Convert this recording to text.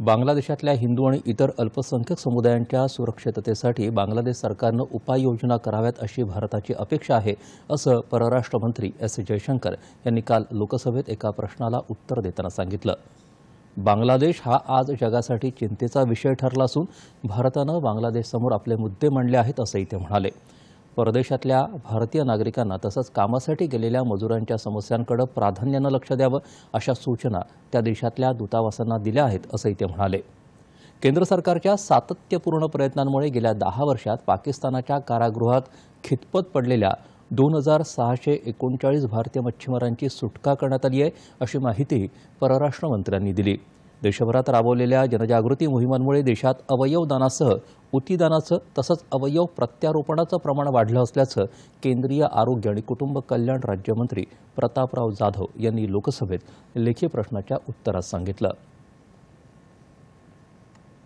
बांगलादेशातल्या हिंदू आणि इतर अल्पसंख्यक समुदायांच्या सुरक्षिततेसाठी बांगलादेश सरकारनं उपाययोजना कराव्यात अशी भारताची अपेक्षा आहे असं परराष्ट्र मंत्री एस जयशंकर यांनी काल लोकसभेत एका प्रश्नाला उत्तर देताना सांगितलं. बांगलादेश हा आज जगासाठी चिंतेचा विषय ठरला असून भारतानं बांगलादेशसमोर आपले मुद्दे मांडले आहेत असंही ते म्हणाले. परदेशातल्या भारतीय नागरिकांना तसंच कामासाठी गेलेल्या मजुरांच्या समस्यांकडे प्राधान्यानं लक्ष द्यावं अशा सूचना त्या देशातल्या दूतावासांना दिल्या आहेत असंही ते म्हणाले. केंद्र सरकारच्या सातत्यपूर्ण प्रयत्नांमुळे गेल्या दहा वर्षात पाकिस्तानाच्या कारागृहात खितपत पडलेल्या दोन हजार सहाशे एकोणचाळीस भारतीय मच्छीमारांची सुटका करण्यात आली आहे अशी माहिती परराष्ट्र मंत्र्यांनी दिली. देशभरात राबवलेल्या जनजागृती मोहिमांमुळे देशात अवयवदानासह उतीदानाचं तसंच अवयव प्रत्यारोपणाचं प्रमाण वाढलं असल्याचं केंद्रीय आरोग्य आणि कुटुंब कल्याण राज्यमंत्री प्रतापराव जाधव यांनी लोकसभेत लेखी प्रश्नाच्या उत्तरात सांगितलं.